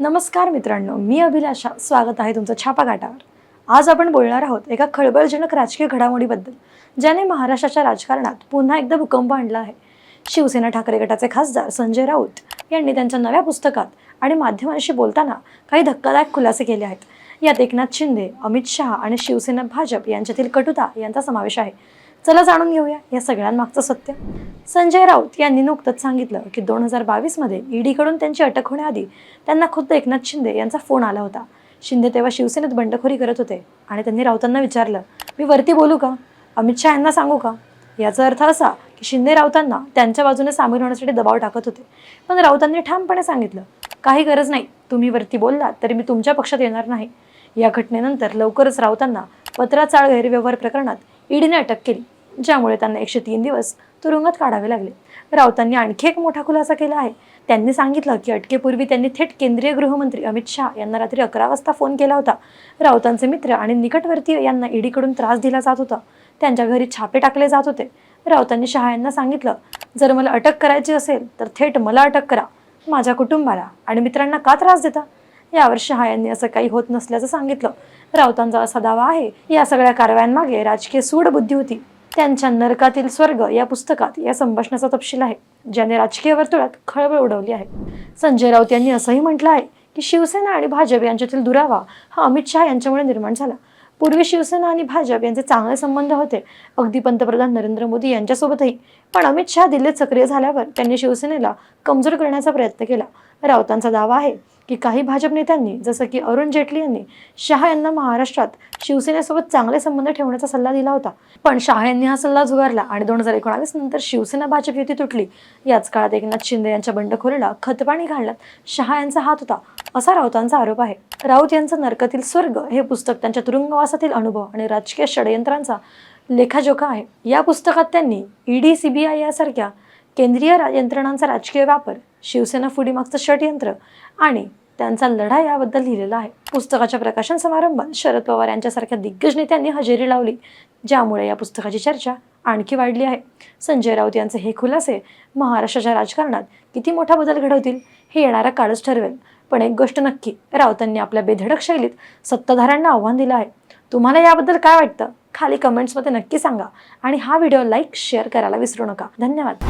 नमस्कार मित्रांनो मी अभिलाषा. स्वागत आहे तुमचं छापा गाठावर आज आपण बोलणार आहोत एका खळबळजनक राजकीय घडामोडीबद्दल ज्याने महाराष्ट्राच्या राजकारणात पुन्हा एकदा भूकंप आणला आहे. शिवसेना ठाकरे गटाचे खासदार संजय राऊत यांनी त्यांच्या नव्या पुस्तकात आणि माध्यमांशी बोलताना काही धक्कादायक खुलासे केले आहेत. यात एकनाथ शिंदे अमित शहा आणि शिवसेना भाजप यांच्यातील कटुता यांचा समावेश आहे. चला जाणून घेऊया या सगळ्यांमागचं सत्य. संजय राऊत यांनी नुकतंच सांगितलं की दोन हजार बावीसमध्ये ईडीकडून त्यांची अटक होण्याआधी त्यांना खुद्द एकनाथ शिंदे यांचा फोन आला होता. शिंदे तेव्हा शिवसेनेत बंडखोरी करत होते आणि त्यांनी राऊतांना विचारलं मी वरती बोलू का? अमित शहा यांना सांगू का? याचा अर्थ असा की शिंदे राऊतांना त्यांच्या बाजूने सामील होण्यासाठी दबाव टाकत होते. पण राऊतांनी ठामपणे सांगितलं काही गरज नाही. तुम्ही वरती बोललात तरी मी तुमच्या पक्षात येणार नाही. या घटनेनंतर लवकरच राऊतांना पत्राचाळ गैरव्यवहार प्रकरणात ईडीने अटक केली. ज्यामुळे त्यांना एकशे तीन दिवस तुरुंगात काढावे लागले. राऊतांनी आणखी एक मोठा खुलासा केला आहे. त्यांनी सांगितलं की अटकेपूर्वी त्यांनी थेट केंद्रीय गृहमंत्री अमित शहा यांना रात्री अकरा वाजता फोन केला होता. राऊतांचे मित्र आणि निकटवर्तीय यांना ईडीकडून त्रास दिला जात होता. त्यांच्या घरी छापे टाकले जात होते. राऊतांनी शहा यांना सांगितलं जर मला अटक करायची असेल तर थेट मला अटक करा. माझ्या कुटुंबाला आणि मित्रांना का त्रास देता? यावर शहा यांनी असं काही होत नसल्याचं सांगितलं. राऊतांचा असा दावा आहे या सगळ्या कारवायांमागे राजकीय सूडबुद्धी होती. त्यांच्या नरकातील स्वर्ग या पुस्तकात या संभाषणाचा तपशील आहे ज्याने राजकीय वर्तुळात खळबळ उडवली आहे. संजय राऊत यांनी असंही म्हटलं आहे की शिवसेना आणि भाजप यांच्यातील दुरावा हा अमित शहा यांच्यामुळे निर्माण झाला. पूर्वी शिवसेना आणि भाजप यांचे चांगले संबंध होते अगदी पंतप्रधान नरेंद्र मोदी यांच्यासोबतही. पण अमित शहा दिल्लीत सक्रिय झाल्यावर त्यांनी शिवसेनेला कमजोर करण्याचा प्रयत्न केला. राऊतांचा दावा आहे की काही भाजप नेत्यांनी जसं की अरुण जेटली यांनी शहा यांना महाराष्ट्रात शिवसेनेसोबत चांगले संबंध ठेवण्याचा सल्ला दिला होता. पण शहा यांनी हा सल्ला झुगारला आणि दोन हजार एकोणावीस नंतर शिवसेना भाजप युती तुटली. याच काळात एकनाथ शिंदे यांच्या बंडखोरीला खतपाणी घालण्यात शहा यांचा हात होता असा राऊतांचा आरोप आहे. राऊत यांचं नरकातील स्वर्ग हे पुस्तक त्यांच्या तुरुंगवासातील अनुभव आणि राजकीय षडयंत्रांचा लेखाजोखा आहे. या पुस्तकात त्यांनी ईडी सीबीआय यासारख्या केंद्रीय यंत्रणांचा राजकीय वापर शिवसेना फुडीमागचं षडयंत्र आणि त्यांचा लढा याबद्दल लिहिलेला आहे. पुस्तकाच्या प्रकाशन समारंभात शरद पवार यांच्यासारख्या दिग्गज नेत्यांनी हजेरी लावली ज्यामुळे या पुस्तकाची चर्चा आणखी वाढली आहे. संजय राऊत यांचे हे खुलासे महाराष्ट्राच्या राजकारणात किती मोठा बदल घडवतील हे येणारा काळच ठरवेल. पण एक गोष्ट नक्की राऊतांनी आपल्या बेधडक शैलीत सत्ताधाऱ्यांना आव्हान दिलं आहे. तुम्हाला याबद्दल काय वाटतं? खाली कमेंट्समध्ये नक्की सांगा. आणि हा व्हिडिओ लाईक शेअर करायला विसरू नका. धन्यवाद.